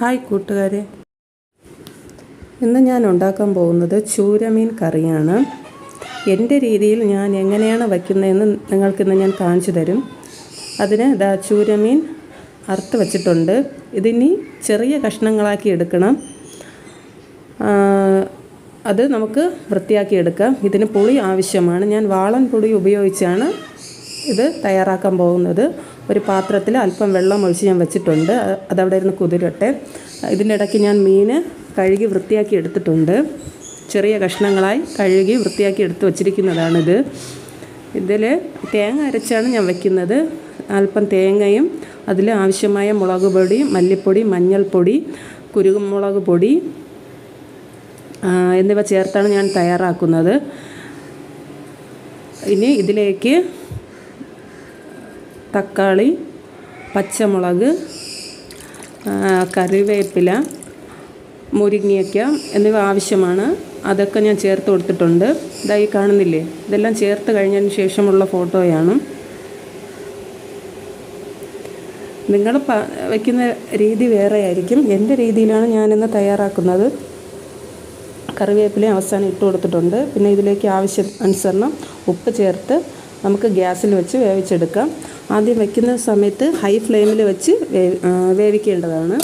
Hi കൂട്ടുകാരെ. ഇന്ന് ഞാൻ ഉണ്ടാക്കാൻ പോകുന്നത് ചൂരമീൻ കറിയാണ്. എന്റെ രീതിയിൽ ഞാൻ എങ്ങനെയാണ് വയ്ക്കുന്നതെന്ന് നിങ്ങൾക്കിന്ന് ഞാൻ കാണിച്ചു തരും. അതിന് ഇതാ ചൂരമീൻ അറുത്ത് വച്ചിട്ടുണ്ട്. ഇതിനി ചെറിയ കഷ്ണങ്ങളാക്കി എടുക്കണം. അത് നമുക്ക് വൃത്തിയാക്കി എടുക്കാം. ഇതിന് പുളി ആവശ്യമാണ്. ഞാൻ വാളൻ പുളി ഉപയോഗിച്ചാണ് ഇത് തയ്യാറാക്കാൻ പോകുന്നത്. ഒരു പാത്രത്തിൽ അല്പം വെള്ളം ഒഴിച്ച് ഞാൻ വെച്ചിട്ടുണ്ട്. അതവിടെ ഇരുന്ന് കുതിരട്ടെ. ഇതിന്റെ ഇടയ്ക്ക് ഞാൻ മീൻ കഴുകി വൃത്തിയാക്കി എടുത്തിട്ടുണ്ട്. ചെറിയ കഷ്ണങ്ങളായി കഴുകി വൃത്തിയാക്കി എടുത്ത് വച്ചിരിക്കുന്നതാണിത്. ഇതിൽ തേങ്ങ അരച്ചാണ് ഞാൻ വയ്ക്കുന്നത് അല്പം തേങ്ങയും അതിൽ ആവശ്യമായ മുളക് പൊടി മല്ലിപ്പൊടി മഞ്ഞൾപ്പൊടി കുരുമുളക് പൊടി എന്നിവ ചേർത്താണ് ഞാൻ തയ്യാറാക്കുന്നത്. ഇനി ഇതിലേക്ക് തക്കാളി പച്ചമുളക് കറിവേപ്പില മുരിങ്ങയ്ക്ക എന്നിവ ആവശ്യമാണ്. അതൊക്കെ ഞാൻ ചേർത്ത് കൊടുത്തിട്ടുണ്ട്. ഇതായി കാണുന്നില്ലേ? ഇതെല്ലാം ചേർത്ത് കഴിഞ്ഞതിന് ശേഷമുള്ള ഫോട്ടോയാണ്. നിങ്ങൾ പ വയ്ക്കുന്ന രീതി വേറെ ആയിരിക്കും എന്റെ രീതിയിലാണ് ഞാനിന്ന് തയ്യാറാക്കുന്നത്. കറിവേപ്പിലയും അവസാനം ഇട്ട് കൊടുത്തിട്ടുണ്ട്. പിന്നെ ഇതിലേക്ക് ആവശ്യ അനുസരണം ഉപ്പ് ചേർത്ത് നമുക്ക് ഗ്യാസിൽ വെച്ച് വേവിച്ചെടുക്കാം. ആദ്യം വയ്ക്കുന്ന സമയത്ത് ഹൈ ഫ്ലെയിമിൽ വെച്ച് വേവി വേവിക്കേണ്ടതാണ്.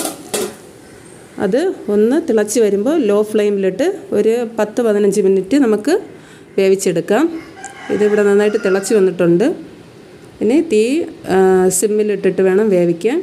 അത് ഒന്ന് തിളച്ച് വരുമ്പോൾ ലോ ഫ്ലെയിമിലിട്ട് ഒരു പത്ത് പതിനഞ്ച് മിനിറ്റ് നമുക്ക് വേവിച്ചെടുക്കാം. ഇതിവിടെ നന്നായിട്ട് തിളച്ച് വന്നിട്ടുണ്ട്. ഇനി തീ സിമ്മിലിട്ടിട്ട് വേണം വേവിക്കാൻ.